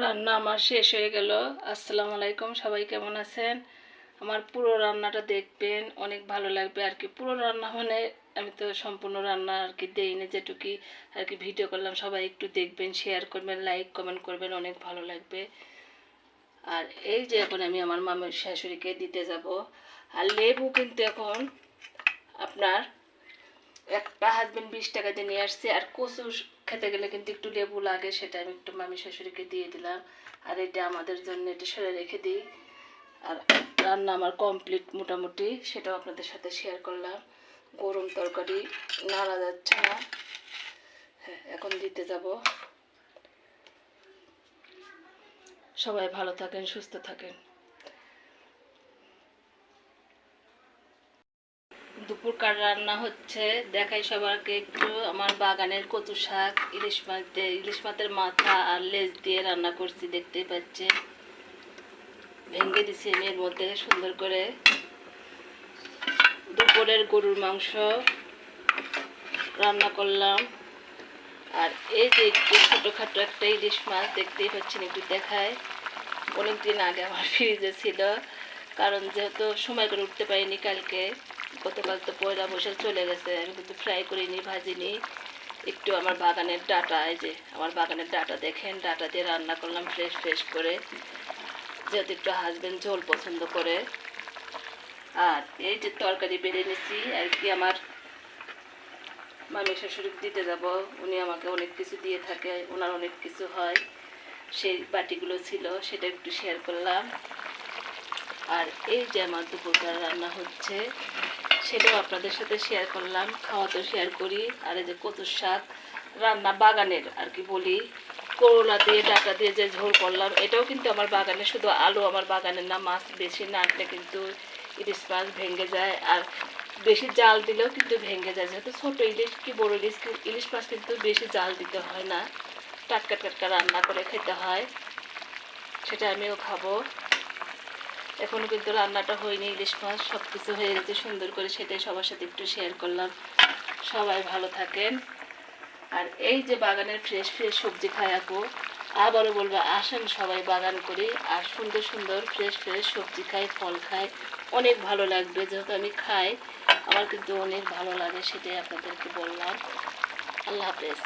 রান্না আমার শেষ হয়ে গেল। আসসালামু আলাইকুম, সবাই কেমন আছেন? আমার পুরো রান্নাটা দেখবেন, অনেক ভালো লাগবে। আর কি পুরো রান্না মানে আমি তো সম্পূর্ণ রান্না আর কি দেইনি যেটুকি আর কি ভিডিও করলাম, সবাই একটু দেখবেন শেয়ার করবেন লাইক কমেন্ট করবেন, অনেক ভালো লাগবে। আর এই যে এখন আমি আমার মামের শাশুড়িকে দিতে যাব। আর লেবু কিন্তু এখন আপনার একটা হাজবেন্ড বিশ টাকা দিয়ে নিয়ে আসছে, আর কচু খেতে গেলে কিন্তু একটু লেবু লাগে, সেটা আমি একটু মামি শাশুড়িকে দিয়ে দিলাম। আর এটা আমাদের জন্য এটা সরে রেখে দিই। আর রান্না আমার কমপ্লিট মোটামুটি, সেটাও আপনাদের সাথে শেয়ার করলাম। গরম তরকারি নাড়া যাচ্ছে না হ্যাঁ এখন দিতে যাব। সবাই ভালো থাকেন, সুস্থ থাকেন। দুপুরকার রান্না হচ্ছে, দেখাই সবারকে একটু আমার বাগানের কচু শাক, ইলিশ মাছ ইলিশ মাছের মাথা আর লেজ দিয়ে রান্না করছি, দেখতেই পাচ্ছে ভেঙে দিছি আমি এর মধ্যে সুন্দর করে। দুপুরের গরুর মাংস রান্না করলাম। আর এই যে একটু ছোটোখাটো একটা ইলিশ মাছ দেখতেই পাচ্ছেন, একটু দেখায় অনেকদিন আগে আমার ফ্রিজে ছিল, কারণ যেহেতু সময় করে উঠতে পারিনি কালকে। গতকাল তো পয়লা বৈশাখ চলে গেছে, আমি কিন্তু ফ্রাই করিনি, ভাজিনি। একটু আমার বাগানের ডাটা, এই যে আমার বাগানের ডাটা দেখেন, ডাটা দিয়ে রান্না করলাম ফ্রেশ ফ্রেশ করে। যেহেতু একটু হাজবেন্ড ঝোল পছন্দ করে। আর এই যে তরকারি বেড়ে নিছি, আর কি আমার মামি শাশুড়ি দিতে যাব, উনি আমাকে অনেক কিছু দিয়ে থাকে, ওনার অনেক কিছু হয়। সেই বাটিগুলো ছিল, সেটা একটু শেয়ার করলাম। আর এই যে আমার দুপুরকার রান্না হচ্ছে সেটাও আপনাদের সাথে শেয়ার করলাম খাওয়া তো শেয়ার করি। আর এই যে কচুর শাক, রান্না বাগানের আর কি বলি। করলা দিয়ে, ডাটা দিয়ে যে ঝোল করলাম, এটাও কিন্তু আমার বাগানে, শুধু আলু আমার বাগানের না, মাছ বেশি না আনলে কিন্তু ইলিশ মাছ ভেঙে যায়। আর বেশি জাল দিলেও কিন্তু ভেঙে যায়। যেহেতু ছোটো ইলিশ কি বড় ইলিশ ইলিশ মাছ কিন্তু বেশি জাল দিতে হয় না। টাটকা টাটকা রান্না করে খেতে হয়। সেটা আমিও খাব। এখনও কিন্তু রান্নাটা হয়নি, ইলিশ মাছ সব কিছু হয়ে গেছে, সুন্দর করে সেটাই সবার সাথে একটু শেয়ার করলাম। সবাই ভালো থাকেন। আর এই যে বাগানের ফ্রেশ ফ্রেশ সবজি খায় আপু, আবারও বলব, আসেন সবাই বাগান করি আর সুন্দর সুন্দর ফ্রেশ ফ্রেশ সবজি খাই, ফল খাই। অনেক ভালো লাগবে, যেহেতু আমি খাই, আমার কিন্তু অনেক ভালো লাগে, সেটাই আপনাদেরকে বললাম। আল্লাহ হাফেজ।